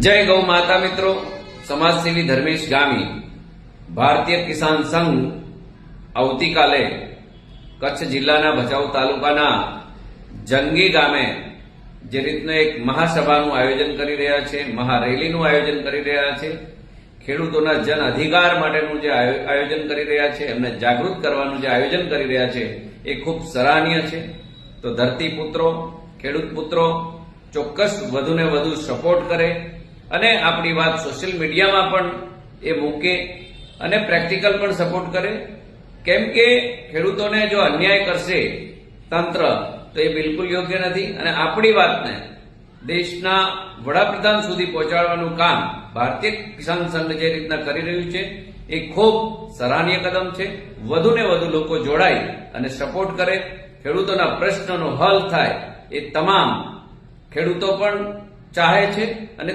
જય ગૌ માતા મિત્રો, સમાજસેવી ધર્મેશ ગામી, ભારતીય કિસાન સંઘ આવતીકાલે કચ્છ જિલ્લાના ભચાઉ તાલુકાના જંગી ગામે જે રીતનું એક મહાસભાનું આયોજન કરી રહ્યા છે, મહારેલીનું આયોજન કરી રહ્યા છે, ખેડૂતોના જન અધિકાર માટેનું જે આયો- આયોજન કરી રહ્યા છે, એમને જાગૃત કરવાનું જે આયોજન કરી રહ્યા છે, એ ખૂબ સરાહનીય છે. તો ધરતી પુત્રો, ખેડૂત પુત્રો, ચોક્કસ વધુને વધુ સપોર્ટ કરે અને આપણી વાત સોશિયલ મીડિયામાં પણ એ મૂકે અને પ્રેક્ટિકલ પણ સપોર્ટ કરે. કેમ કે ખેડૂતોને જો અન્યાય કરશે તંત્ર, તો એ બિલકુલ યોગ્ય નથી. અને આપણી વાતને દેશના વડાપ્રધાન સુધી પહોંચાડવાનું કામ ભારતીય કિસાન સંઘ જે રીતના કરી રહ્યું છે, એ ખૂબ સરાહનીય કદમ છે. વધુ ને વધુ લોકો જોડાય અને સપોર્ટ કરે. ખેડૂતોના પ્રશ્નનો હલ થાય એ તમામ ખેડૂતો પણ ચાહે છે અને